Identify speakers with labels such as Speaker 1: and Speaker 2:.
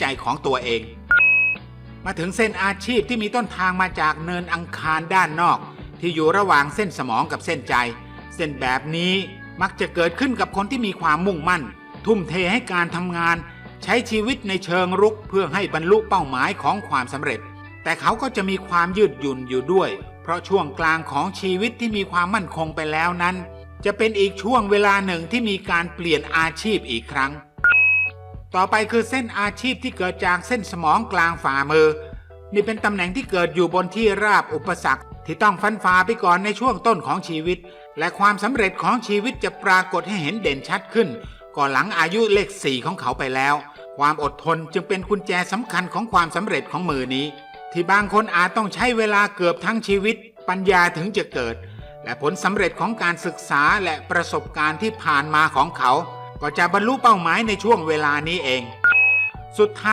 Speaker 1: ใจของตัวเอง มาถึงเส้นอาชีพที่มีต้นทางมาจากเนินอังคารด้านนอก ที่อยู่ระหว่างเส้นสมองกับเส้นใจ เส้นแบบนี้มักจะเกิดขึ้นกับคนที่มีความมุ่งมั่น ทุ่มเทให้การทำงาน ใช้ชีวิตในเชิงรุกเพื่อให้บรรลุเป้าหมายของความสำเร็จ แต่เขาก็จะมีความยืดหยุ่นอยู่ด้วย เพราะช่วงกลางของชีวิตที่มีความมั่นคงไปแล้วนั้น จะเป็นอีกช่วงเวลาหนึ่งที่มีการเปลี่ยนอาชีพอีกครั้ง ต่อไปคือเส้นอาชีพที่เกิดจากเส้นสมองกลางฝ่ามือ นี่เป็นตำแหน่งที่เกิดอยู่บนที่ราบอุปสรรค ที่ต้องฟันฝ่าไปก่อนในช่วงต้นของชีวิต และความสำเร็จของชีวิตจะปรากฏให้เห็นเด่นชัดขึ้น ก่อนหลังอายุเลขสี่ของเขาไปแล้ว ความอดทนจึงเป็นกุญแจสำคัญของความสำเร็จของมือนี้ ที่บางคนอาจต้องใช้เวลาเกือบทั้งชีวิต ปัญญาถึงจะเกิด และผลสำเร็จของการศึกษาและประสบการณ์ที่ผ่านมาของเขา ก็จะบรรลุเป้าหมายในช่วงเวลานี้เอง สุดท้าย